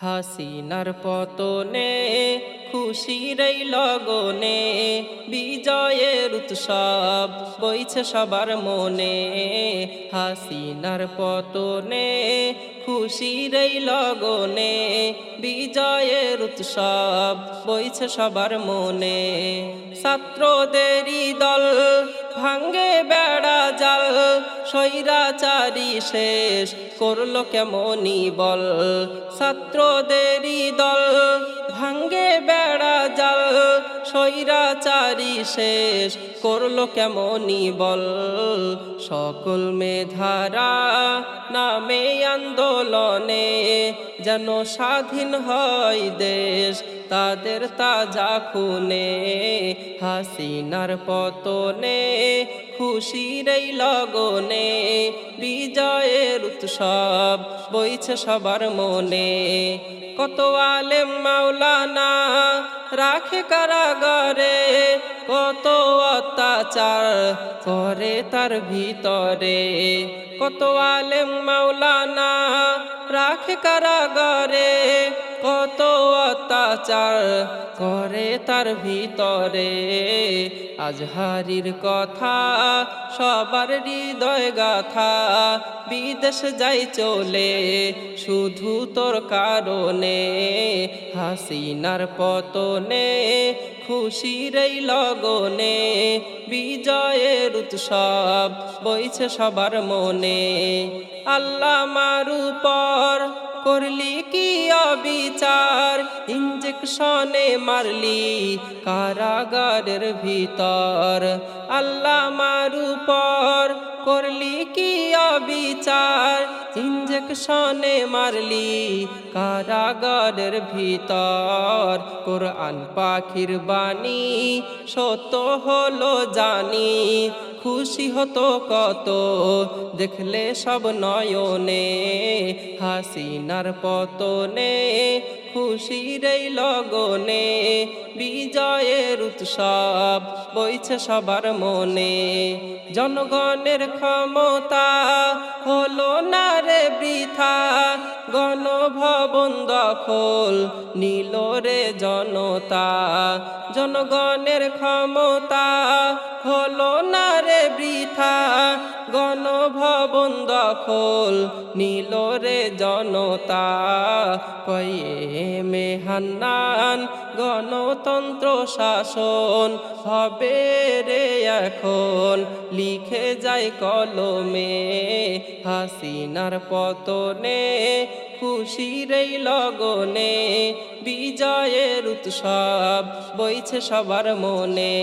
হাসিনার পতনে খুশির এই লগনে, বিজয়ের উৎসব বইছে সবার মনে। হাসিনার পতনে খুশির এই লগনে, বিজয়ের উৎসব বইছে সবার মনে। ছাত্রদেরই দল ভাঙ্গে বেড়া জাল স্বৈরাচারী শেষ করল কেমনই বল? ছাত্রদেরই দল ভাঙ্গে বেড়া জাল, স্বৈরাচারী শেষ করল কেমনই বল? সকল মেধারা নামে আন্দোলনে যেন স্বাধীন হয় দেশ, তাদের তাজা খুনে হাসিনার পতনে খুশির এই লগনে বিজয়ের উৎসব বইছে সবার মনে। কত আলেম মাওলানা রাখে কারাগারে, কত অত্যাচার করে তার ভিতরে। কত আলেম মাওলানা রাখে কারাগারে, কত অত্যাচার করে তার ভিতরে। আজহারির কথা, সবার হৃদয় গাথা, বিদেশ যাই চলে, শুধু তোর কারণে। হাসিনার পতনে, খুশির এই লগনে, বিজয়ের উৎসব বইছে সবার মনে। আল্লাহ মারু পর করলি কি অবিচার? ইঞ্জেকশনে মারলি কারাগারের ভিতর। আল্লাহ মারু পর করলি কি অবিচার? ইঞ্জেকশনে মারলি কারাগারের ভিতর। কোরআন পাখির বাণী সত্য হলো জানি, খুশি হতো কত, দেখলে সব নয়নে। হাসিনার পতনে খুশির এই লগনে বিজয়ের উৎসব বইছে সবার মনে। জনগণের ক্ষমতা হলো না বৃথা গণভবন দখল নীল রে জনতা। জনগণের ক্ষমতা হলো না রে বৃথা। গণভবন দখল নীল রে জনতা। কয়ে মেহান্নান, গণতন্ত্র শাসন হবে রে এখন। লিখে যায় কলমে হাসিনার পতনে খুশির এই লগনে বিজয়ের উৎসব বইছে সবার মনে।